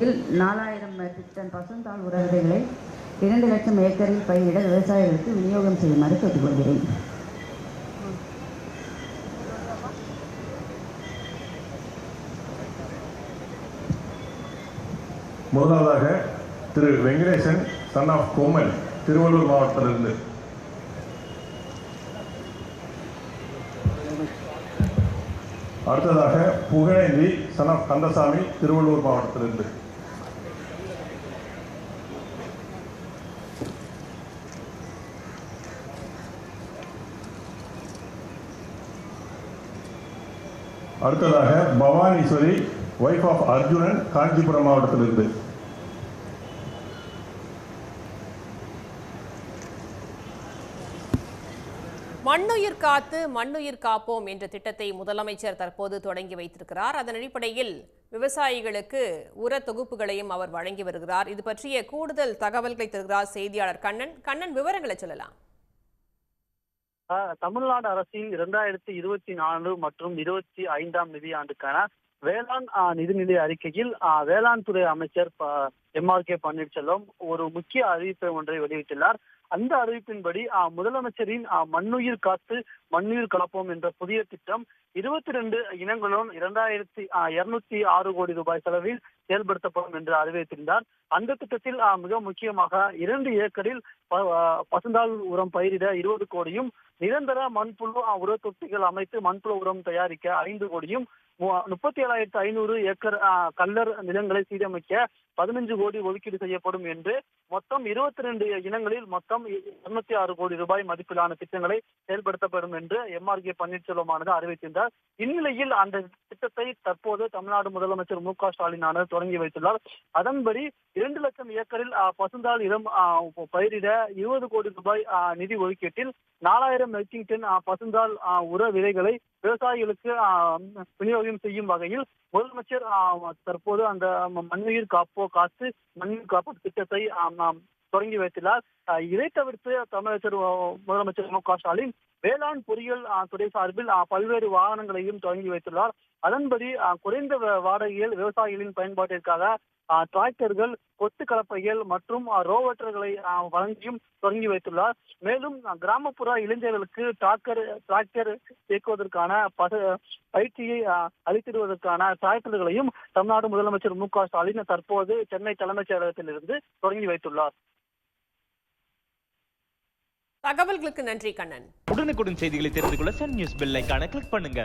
இதில் நாலாயிரம் matric ton பசுந்தாள் உரவிதைகளை இரண்டு லட்சம் ஏக்கரில் பயிரிட விவசாயிகளுக்கு விநியோகம் செய்யுமாறு கேட்டுக்கொள்கிறேன். முதலாவதாக திரு வெங்கடேசன் சன் ஆஃப் கோமல் திருவள்ளூர் மாவட்டத்திலிருந்து. அடுத்ததாக புகழேந்தி சன் ஆஃப் கந்தசாமி திருவள்ளூர் மாவட்டத்திலிருந்து. அடுத்ததாக பவானீஸ்வரி ஒய்ஃப் ஆஃப் அர்ஜுனன் காஞ்சிபுரம் மாவட்டத்திலிருந்து. மண்ணுயிர் காத்து மண்ணுயிர் காப்போம் என்ற திட்டத்தை முதலமைச்சர் தற்போது தொடங்கி வைத்திருக்கிறார். அதன் அடிப்படையில் விவசாயிகளுக்கு உர தொகுப்புகளையும் அவர் வழங்கி வருகிறார். இது பற்றிய கூடுதல் தகவல்களை தருகிறார் செய்தியாளர் கண்ணன். கண்ணன் விவரங்களை சொல்லலாம். தமிழ்நாடு அரசின் இரண்டாயிரத்தி இருபத்தி நாலு மற்றும் இருபத்தி ஐந்தாம் நிதியாண்டுக்கான வேளாண் நிதிநிலை அறிக்கையில் வேளாண் துறை அமைச்சர் எம் ஆர் கே பன்னீர்செல்வம் ஒரு முக்கிய அறிவிப்பை ஒன்றை வெளியிட்டுள்ளார். அந்த அறிவிப்பின்படி முதலமைச்சரின் மண்ணுயிர் காத்து மண்ணுயிர் கலப்போம் என்ற புதிய திட்டம் இருபத்தி ரெண்டு இனங்களும் இரண்டாயிரத்தி இருநூத்தி ஆறு கோடி ரூபாய் செலவில் செயல்படுத்தப்படும் என்று அறிவித்திருந்தார். அந்த திட்டத்தில் மிக முக்கியமாக இரண்டு ஏக்கரில் பசுந்தால் உரம் பயிரிட இருபது கோடியும் நிரந்தர மண்புழு உர தொட்டிகள் அமைத்து மண்புழு உரம் தயாரிக்க ஐந்து கோடியும் முப்பத்தி ஏழாயிரத்து ஐநூறு ஏக்கர் கல்லர் நிலங்களை சீரமைக்க பதினஞ்சு கோடி ஒதுக்கீடு செய்யப்படும் என்று மொத்தம் இருபத்தி ரெண்டு இனங்களில் மொத்தம் இருநூத்தி ஆறு கோடி ரூபாய் மதிப்பிலான திட்டங்களை செயல்படுத்தப்படும் என்று எம் ஆர் கே பன்னீர்செல்வமானது அறிவித்திருந்தார். இந்நிலையில் அந்த திட்டத்தை தற்போது தமிழ்நாடு முதலமைச்சர் மு க ஸ்டாலினானது தொடங்கி வைத்துள்ளார். அதன்படி இரண்டு லட்சம் ஏக்கரில் பசுந்தால் இடம் பயிரிட இருபது கோடி ரூபாய் நிதி ஒதுக்கீட்டில் நாலாயிரம் மெட்ரிக் டன் பசுந்தால் உர விதைகளை விவசாயிகளுக்கு விநியோகம் செய்யும் வகையில் முதலமைச்சர் தற்போது அந்த மண்ணுயிர் காப்போ காத்து மண்ணுயிர் காப்பு திட்டத்தை நாம் தொடங்கி வைத்துள்ளார். இதை தவிர்த்து தமிழகத்தில் முதலமைச்சர் மு க ஸ்டாலின் வேளாண் பொறியியல் ஆஹ், துறை சார்பில் பல்வேறு வாகனங்களையும் தொடங்கி வைத்துள்ளார். அதன்படி குறைந்த வாடகையில் விவசாயிகளின் பயன்பாட்டிற்காக டிராக்டர்கள் கொத்து கலப்பைகள் மற்றும் ரோவட்டர்களை வழங்கியும் தொடங்கி வைத்துள்ளார். மேலும் கிராமப்புற இளைஞர்களுக்கு டிராக்டர் டிராக்டர் இயக்குவதற்கான பயிற்சியை அளித்திடுவதற்கான டிராக்டர்களையும் தமிழ்நாடு முதலமைச்சர் மு க ஸ்டாலின் தற்போது சென்னை தலைமைச் செயலகத்திலிருந்து தொடங்கி வைத்துள்ளார். தகவல்களுக்கு நன்றி கண்ணன். உடனுக்குடன் செய்திகளை தெரிந்து கொள்ள சன் நியூஸ் பெல் ஐகானை கிளிக் பண்ணுங்க.